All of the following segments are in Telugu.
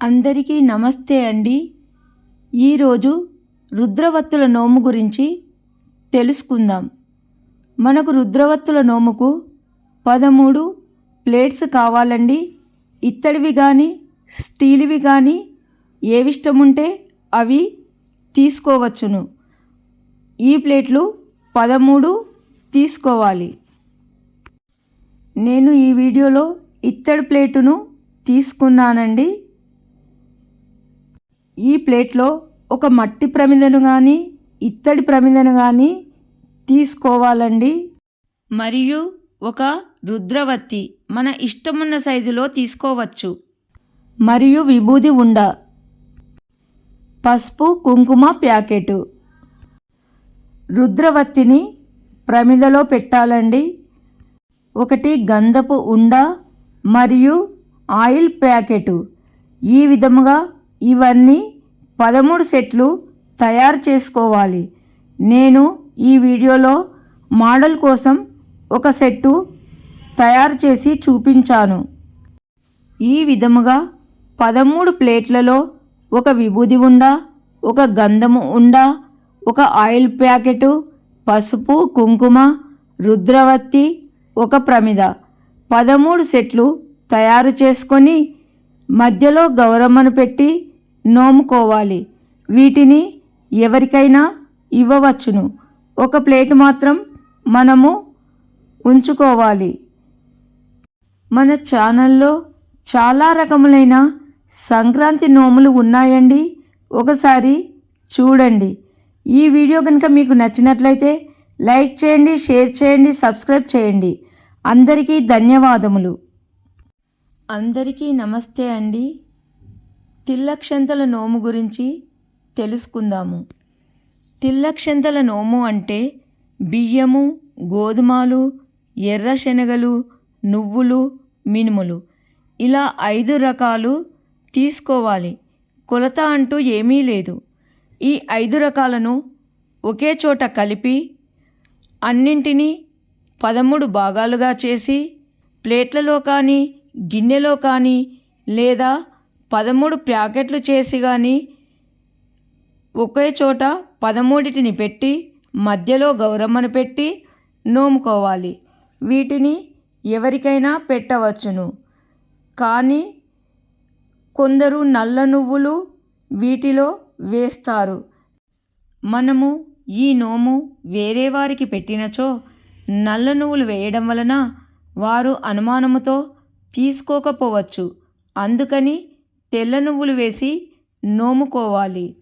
అందరికీ నమస్తే అండి. ఈరోజు రుద్రవత్తుల నోము గురించి తెలుసుకుందాం. మనకు రుద్రవత్తుల నోముకు పదమూడు ప్లేట్స్ కావాలండి. ఇత్తడివి కానీ స్టీల్వి కానీ ఏవి ఇష్టం ఉంటే అవి తీసుకోవచ్చును. ఈ ప్లేట్లు పదమూడు తీసుకోవాలి. నేను ఈ వీడియోలో ఇత్తడి ప్లేటును తీసుకున్నానండి. ఈ ప్లేట్లో ఒక మట్టి ప్రమిదను కానీ ఇత్తడి ప్రమిదను కానీ తీసుకోవాలండి. మరియు ఒక రుద్రవత్తి మన ఇష్టమున్న సైజులో తీసుకోవచ్చు. మరియు విభూది ఉండ. పసుపు కుంకుమ ప్యాకెట్. రుద్రవత్తిని ప్రమిదలో పెట్టాలండి. ఒకటి గంధపు ఉండ మరియు ఆయిల్ ప్యాకెటు. ఈ విధముగా ఇవన్నీ పదమూడు సెట్లు తయారు చేసుకోవాలి. నేను ఈ వీడియోలో మోడల్ కోసం ఒక సెట్టు తయారు చేసి చూపించాను. ఈ విధముగా పదమూడు ప్లేట్లలో ఒక విభూది ఉండ ఒక గంధము ఉండ ఒక ఆయిల్ ప్యాకెటు పసుపు కుంకుమ రుద్రవత్తి ఒక ప్రమిద. పదమూడు సెట్లు తయారు చేసుకొని మధ్యలో గౌరమ్మను పెట్టి నోముకోవాలి. వీటిని ఎవరికైనా ఇవ్వవచ్చును. ఒక ప్లేట్ మాత్రం మనము ఉంచుకోవాలి. మన ఛానల్లో చాలా రకములైన సంక్రాంతి నోములు ఉన్నాయండి. ఒకసారి చూడండి. ఈ వీడియో కనుక మీకు నచ్చినట్లయితే లైక్ చేయండి షేర్ చేయండి సబ్స్క్రైబ్ చేయండి. అందరికీ ధన్యవాదములు. అందరికీ నమస్తే అండి. తిల్లక్షంతల నోము గురించి తెలుసుకుందాము. తిల్లక్షంతల నోము అంటే బియ్యము గోధుమలు ఎర్ర శనగలు నువ్వులు మినుములు. ఇలా ఐదు రకాలు తీసుకోవాలి. కొలత అంటూ ఏమీ లేదు. ఈ ఐదు రకాలను ఒకే చోట కలిపి అన్నింటినీ పదమూడు భాగాలుగా చేసి ప్లేట్లలో కానీ గిన్నెలో కానీ లేదా పదమూడు ప్యాకెట్లు చేసి కానీ ఒకే చోట పదమూడిటిని పెట్టి మధ్యలో గౌరమ్మను పెట్టి నోముకోవాలి. వీటిని ఎవరికైనా పెట్టవచ్చును. కానీ కొందరు నల్ల నువ్వులు వీటిలో వేస్తారు. మనము ఈ నోము వేరే వారికి పెట్టినచో నల్ల నువ్వులు వేయడం వలన వారు అనుమానముతో తీసుకోకపోవచ్చు. అందుకని తెల్ల నువ్వులు వేసి నోముకోవాలి.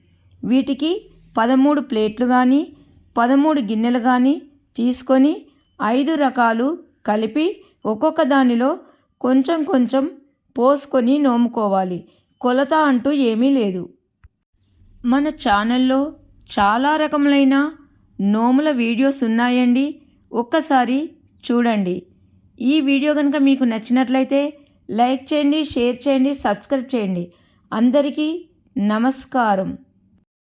వీటికి పదమూడు ప్లేట్లు కానీ పదమూడు గిన్నెలు కానీ తీసుకొని ఐదు రకాలు కలిపి ఒక్కొక్క దానిలో కొంచెం కొంచెం పోసుకొని నోముకోవాలి. కొలత అంటూ ఏమీ లేదు. మన ఛానల్లో చాలా రకములైన నోముల వీడియోస్ ఉన్నాయండి. ఒక్కసారి చూడండి. ఈ వీడియో కనుక మీకు నచ్చినట్లయితే లైక్ చేయండి షేర్ చేయండి సబ్స్క్రైబ్ చేయండి. అందరికీ నమస్కారం.